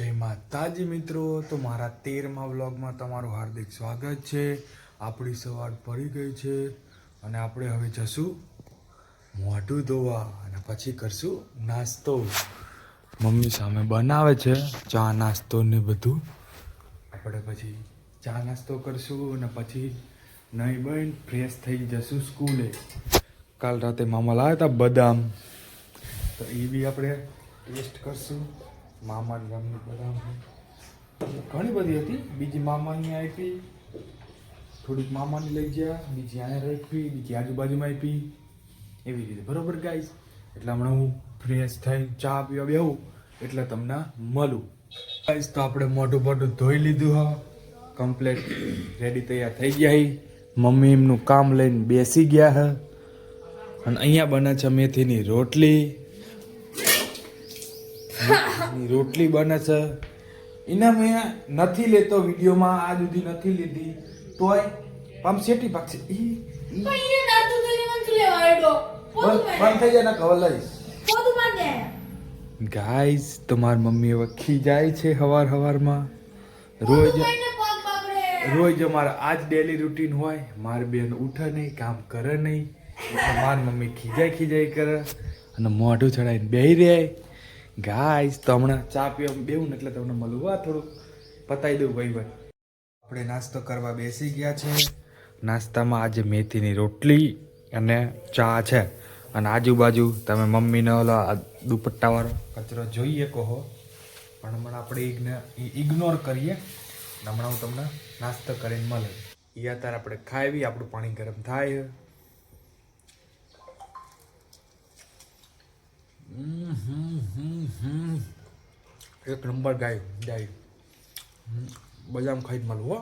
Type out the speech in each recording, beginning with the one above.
જય માતાજી મિત્રો. તો મારા તેરમા વ્લોગમાં તમારું હાર્દિક સ્વાગત છે. આપણી સવાર પડી ગઈ છે અને આપણે હવે જશું મોઢું ધોવા અને પછી કરશું નાસ્તો. મમ્મી સામે બનાવે છે ચા નાસ્તો ને બધું. આપણે પછી ચા નાસ્તો કરશું અને પછી નહીં બન ફ્રેશ થઈ જશું સ્કૂલે. કાલ રાતે મામા લાવ્યા હતા બદામ. તો એ બી આપણે ટેસ્ટ કરશું. મામાની ગામની બદામ ઘણી બધી હતી. બીજી મામાની આપી. થોડીક મામાની લઈ ગયા. બીજી અહીંયા રાખી. બીજી આજુબાજુમાં આપી. એવી રીતે. બરોબર ગાઈસ એટલે હમણાં હું ફ્રેશ થઈને ચા પીવા બેહું એટલે તમને મળું. ગાઈસ તો આપણે મોઢું મોઢું ધોઈ લીધું, હા. કમ્પ્લેટ રેડી તૈયાર થઈ ગયા મમ્મી એમનું કામ લઈને બેસી ગયા હ. અને અહીંયા બને છે મેથીની રોટલી. રોટલી બને છે. એના મેં નથી લેતો વિડીયોમાં આ સુધી નથી લીધી. તોય આમ શેટી પાક છે. બંધ થઈ જાય ને કવર લઈશ ગાઈસ તમાર મમ્મી હવે ખીજાય છે હવાર હવારમાં. રોજ. રોજ અમારે આજ ડેલી રૂટીન હોય. માર બેન ઉઠે નહીં કામ કરે નહીં. મારી મમ્મી ખીજાય ખીજાય કરે. અને મોઢું ચડાવીને બેહી રહે. ગાઈસ તો હમણાં ચા પીવા બેવું ને એટલે તમને મળવું આ થોડું પતાવી દઉં ભાઈ ભાઈ. આપણે નાસ્તો કરવા બેસી ગયા છે. નાસ્તામાં આજે મેથીની રોટલી અને ચા છે. અને આજુબાજુ તમે મમ્મીનો ઓલો દુપટ્ટાવાળો કચરો જોઈએ કહો પણ હમણાં આપણે એ ઇગ્નોર કરીએ. હમણાં હું તમને નાસ્તો કરીને મળે. એ અત્યારે આપણે ખાવી આપણું પાણી ગરમ થાય. હમ, હમ. એક નંબર ગાય જાય હમ, બદામ ખાઈ જ મળું હો.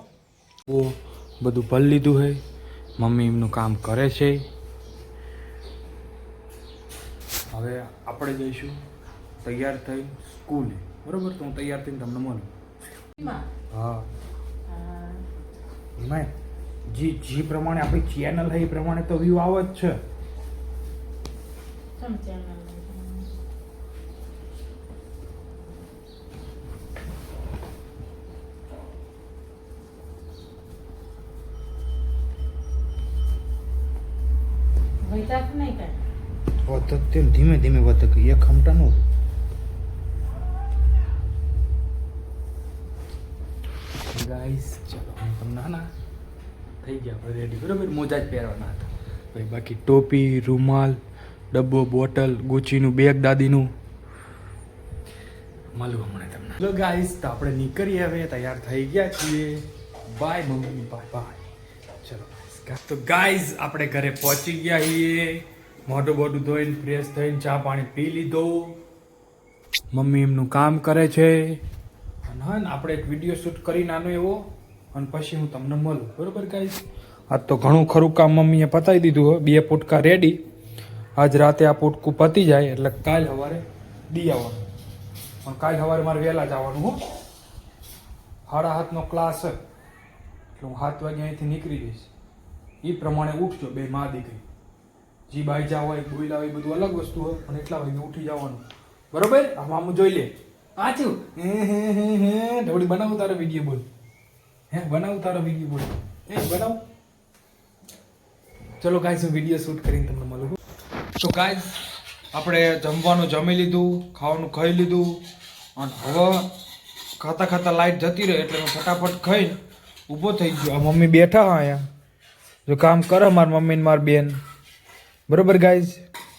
બધું ભરી લીધું હે? મમ્મી એમનું કામ કરે છે. હવે આપણે જઈશું તૈયાર થઈ સ્કૂલે. બરોબર? તો હું તૈયાર થઈને તમને મળું. હા. મેં જે જી જે પ્રમાણે આપણી ચેનલ છે એ પ્રમાણે તો વ્યૂ આવે જ છે. વૈતાક તેમ ધીમે ધીમે વધક એક ખમટાનું. ગાઈસ ચલો, હું તમને ના થઈ ગયા આપણે રેડી બરાબર? મોજા જ પહેરવાના હતા. ભાઈ બાકી ટોપી, રૂમાલ, ડબ્બો, બોટલ ગુચીનું બેગ દાદીનું. મળું હમણાં તમને. લો ગાઈસ તો આપણે નીકળીએ હવે. તૈયાર થઈ ગયા છીએ. બાય મમ્મી બાય બાય ચલો. તો ગાઈઝ આપણે ઘરે પહોંચી ગયા છીએ. મોઢું બોઢું ધોઈને ફ્રેશ થઈને ચા પાણી પી લીધો. મમ્મી એમનું કામ કરે છે. અને હા ને, આપણે એક વીડિયો શૂટ કરી નાનો એવો. અને પછી હું તમને મળું. બરોબર ગાઈઝ આજ તો ઘણું ખરું કામ મમ્મીએ પતાવી દીધું બે પોટકા રેડી આજ રાતે આ પોટકું પતી જાય, એટલે કાલ સવારે દી આવવાનું. પણ કાલ સવારે મારે વહેલા જવાનું હું. સાડા હાથનો ક્લાસ એટલે હું સાત વાગે અહીંથી નીકળી જઈશ. એ પ્રમાણે ઉઠજો બે મા દીકરી. જી બાઈ જા હોય બોઈલા હોય બધું અલગ વસ્તુ હોય પણ એટલા વાગે ઉઠી જવાનું. બરોબર? આ મામું જોઈ લે. આચું હે હે હે હે. ઢોળી બનાવું તારો વીડિયો બોલ. હે બનાવું તારો વીડિયો બોલ. એ બનાવ. ચલો ગાઈસ હું વીડિયો શૂટ કરીને તમને મળું તો ગાઈસ આપણે જમવાનું જમી લીધું ખાવાનું ખાઈ લીધું અને હવે ખાતા ખાતા લાઈટ જતી રહે એટલે હું ફટાફટ ખાઈને ઊભો થઈ ગયો. આ મમ્મી બેઠા હા અહીંયા. જો કામ કરે માર મમ્મી માર બેન. બરોબર ગાઈઝ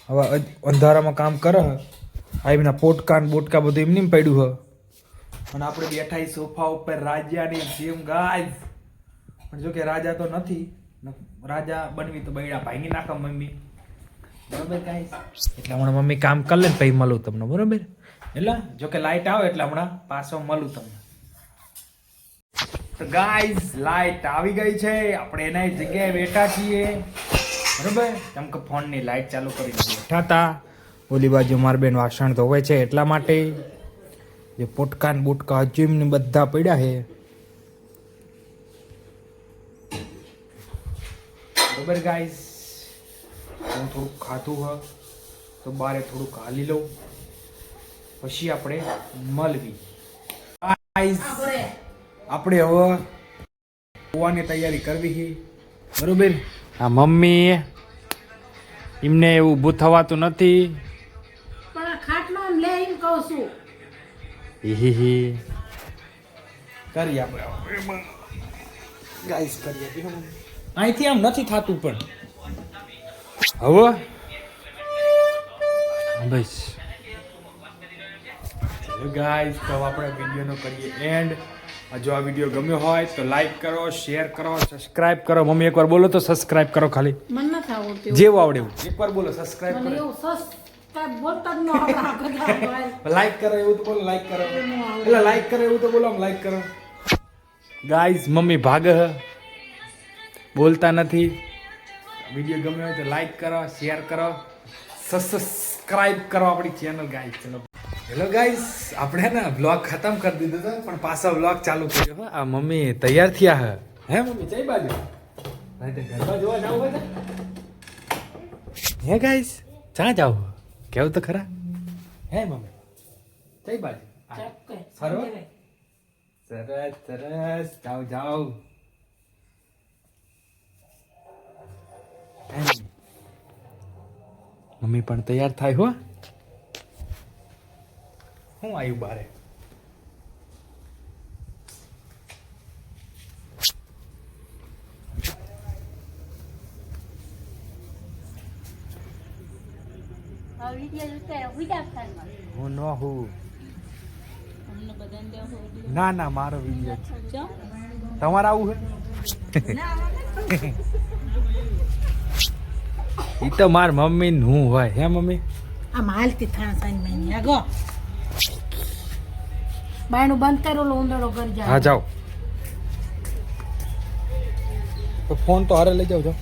હવે અંધારામાં કામ કરે. હ આ એમના પોટકા ને બોટકા બધું એમની એમ પડ્યું હ. અને આપણે બેઠા સોફા ઉપર રાજાની જેમ ગાઈઝ પણ જો કે રાજા તો નથી. રાજા બનવી તો બૈડા ભાંગી નાખો મમ્મી. બરોબર ગાઈઝ એટલે હમણાં મમ્મી કામ કરી ને પછી મળું તમને, બરોબર? એટલે જો કે લાઇટ આવે એટલે હમણાં પાછો મળું તમને. તો ગાઈઝ લાઈટ આવી ગઈ છે. આપણે એના જગ્યાએ બેઠા છીએ. બરોબર? કેમ કે ફોનની લાઈટ ચાલુ કરી બેઠા હતા. ઓલી બાજુ મારી બેન વાસણ ધોવે છે એટલા માટે. જે પોટકા ને બુટકા એમને બધા પડ્યા છે. બરોબર ગાઈઝ હું થોડુંક ખાધું હ. તો બારે થોડુંક હાલી લઉં. પછી આપણે મળવી. ભરે. આપણે હવે હોવાની તૈયારી કરવી છે. બરોબર? આ મમ્મી એમને એવું ઊભું થવાતું નથી. પણ ખાટલો આમ લે એમ કહું છું. હી હી કરી આપણે ગાઈસ કરીએ. અહીંથી આમ નથી થતું પણ. હવે? બસ. ગાઈસ તો હવે આપણે વિડીયોનો કરીએ એન્ડ જો આ વીડિયો ગમ્યો હોય તો લાઈક કરો શેર કરો સબસ્ક્રાઇબ કરો. મમ્મી એકવાર બોલો તો સબસ્ક્રાઇબ કરો ખાલી. મને નથી આવડતું. જેવું આવડે એવું. એકવાર બોલો સબસ્ક્રાઇબ કરો. લાઈક કરો એવું તો બોલો લાઈક કરો. એટલે લાઈક કરો એવું તો બોલો આમ લાઈક કરો. ગાઈઝ મમ્મી ભાગ હ. બોલતા નથી. વીડિયો ગમ્યો હોય તો લાઈક કરો શેર કરો. સબસ્ક્રાઇબ કરો આપણી ચેનલ ગાઈઝ ચલો. હેલો ગાઈસ આપણે ને બ્લોગ ખતમ કરી દીધો હતો પણ પાછો બ્લોગ ચાલુ કર્યો. હો. આ મમ્મી તૈયાર થયા હે. હે મમ્મી જઈ બાજુ? નહીં તો ગરબા જોવા જાવ હોય હે ગાઈઝ ચા જાવ કેવું તો ખરા? હે મમ્મી જઈ બાજુ. ફરવા? સરસ સરસ. જાવ જાવ? મમ્મી પણ તૈયાર થાય હો. શું આવ્યું બારે? હું ન હું ના ના મારો વીડિયો તમારે આવું હે એ તો માર મમ્મી હું હોય હે મમ્મી? આ હાલતી થાણ સાઈન મહિની આગો બાયણું બંધ કરેલો ઉંદરો ઘર જાય હા જાઓ. ફોન તો હારે લઈ જાઓ જાઓ.